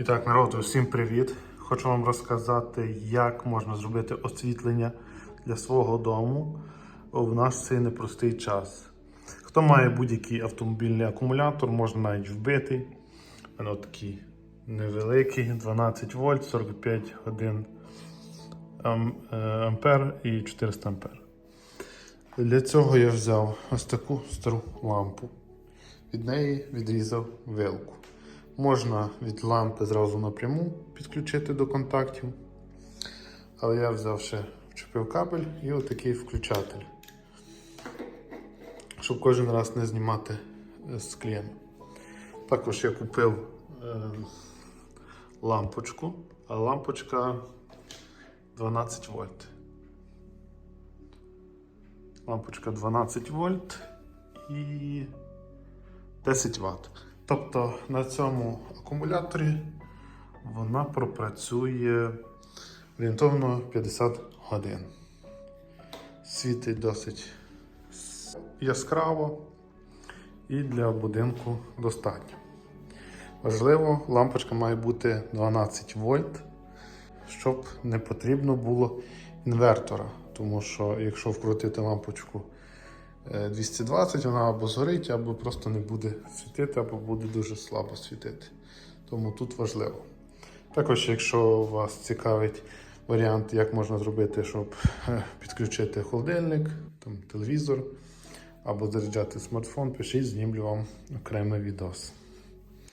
І так, народ, усім привіт! Хочу вам розказати, як можна зробити освітлення для свого дому в наш цей непростий час. Хто має будь-який автомобільний акумулятор, можна навіть вбити. Мене такий невеликий 12 вольт, 45 годин е, ампер і 400 ампер. Для цього я взяв ось таку стару лампу. Від неї відрізав вилку. Можна від лампи зразу напряму підключити до контактів. Але я взяв ще вчепив кабель і отакий включатель. Щоб кожен раз не знімати е, з клієнта. Також я купив е, лампочку, а лампочка 12 вольт. Лампочка 12 вольт і 10 Вт. Тобто на цьому акумуляторі вона пропрацює орієнтовно 50 годин. Світить досить яскраво і для будинку достатньо. Важливо, лампочка має бути 12 вольт, щоб не потрібно було інвертора. Тому що якщо вкрутити лампочку 220, вона або згорить, або просто не буде світити, або буде дуже слабо світити. Тому тут важливо. Також, якщо вас цікавить варіант, як можна зробити, щоб е, підключити холодильник, там, телевізор або заряджати смартфон, пишіть, знімлю вам окремий відос.